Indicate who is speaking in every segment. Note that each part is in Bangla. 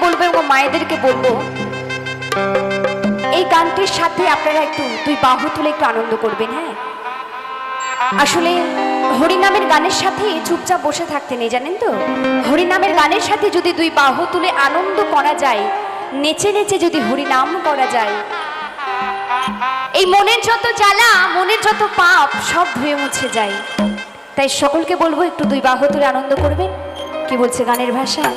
Speaker 1: বোনদেরকে বলবো এবং মায়েদেরকে বলবো এই গানটির সাথে আপনারা একটু দুই বাহু তুলে একটু আনন্দ করবেন হ্যাঁ আসলে হরিনামের গানের সাথে চুপচাপ বসে থাকতে নেই জানেন তো হরিনামের গানের সাথে যদি দুই বাহু তুলে আনন্দ করা যায় নেচে নেচে যদি হরিনাম করা যায় এই মনের যত জ্বালা মনের যত পাপ সব ধুয়ে মুছে যায় তাই সকলকে বলবো একটু দুই বাহু তুলে আনন্দ করবেন কি বলছে গানের ভাষায়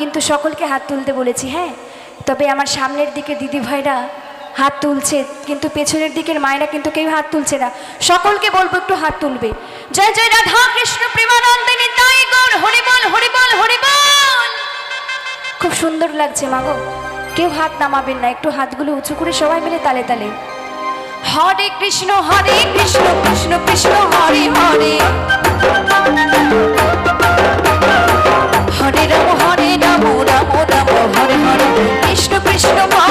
Speaker 1: কিন্তু সকলকে হাত তুলতে বলেছি হ্যাঁ তবে আমার সামনের দিকে দিদি ভাইরা হাত তুলছে কিন্তু পেছনের দিকের মায়েরা কিন্তু কেউ হাত তুলছে না সকলকে বলবো একটু হাত তুলবে জয় জয় রাধা কৃষ্ণ প্রেমানন্দিনী তাই গৌর হরিবল হরিবল হরিবল খুব সুন্দর লাগছে মাগো কেউ হাত নামাবেন না একটু হাতগুলো উঁচু করে সবাই মিলে তালে তালে
Speaker 2: হরে কৃষ্ণ হরে কৃষ্ণ কৃষ্ণ কৃষ্ণ হরে হরে Deixa meu pai.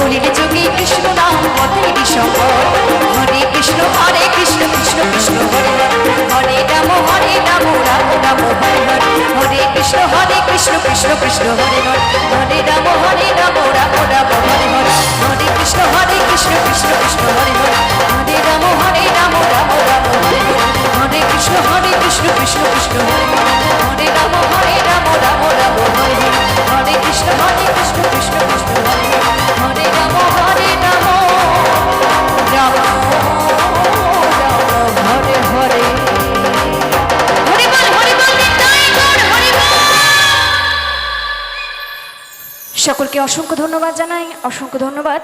Speaker 2: কলির যোগে কৃষ্ণ নাম পথে বিষপদ হরে কৃষ্ণ হরে কৃষ্ণ কৃষ্ণ কৃষ্ণ হরে হরে রাম হরে রাম রাম রাম হরে হরে হরে কৃষ্ণ হরে কৃষ্ণ কৃষ্ণ কৃষ্ণ হরে হরে হরে রাম হরে রাম রাম রাম হরে হরে হরে কৃষ্ণ হরে কৃষ্ণ কৃষ্ণ কৃষ্ণ হরে হরে হরে রাম হরে রাম রাম রাম হরে হরে হরে কৃষ্ণ হরে কৃষ্ণ কৃষ্ণ কৃষ্ণ হরে হরে হরে রাম হরে রাম রাম রাম হরে হরে হরে কৃষ্ণ হরে কৃষ্ণ কৃষ্ণ কৃষ্ণ
Speaker 1: সকলকে অসংখ্য ধন্যবাদ জানাই অসংখ্য ধন্যবাদ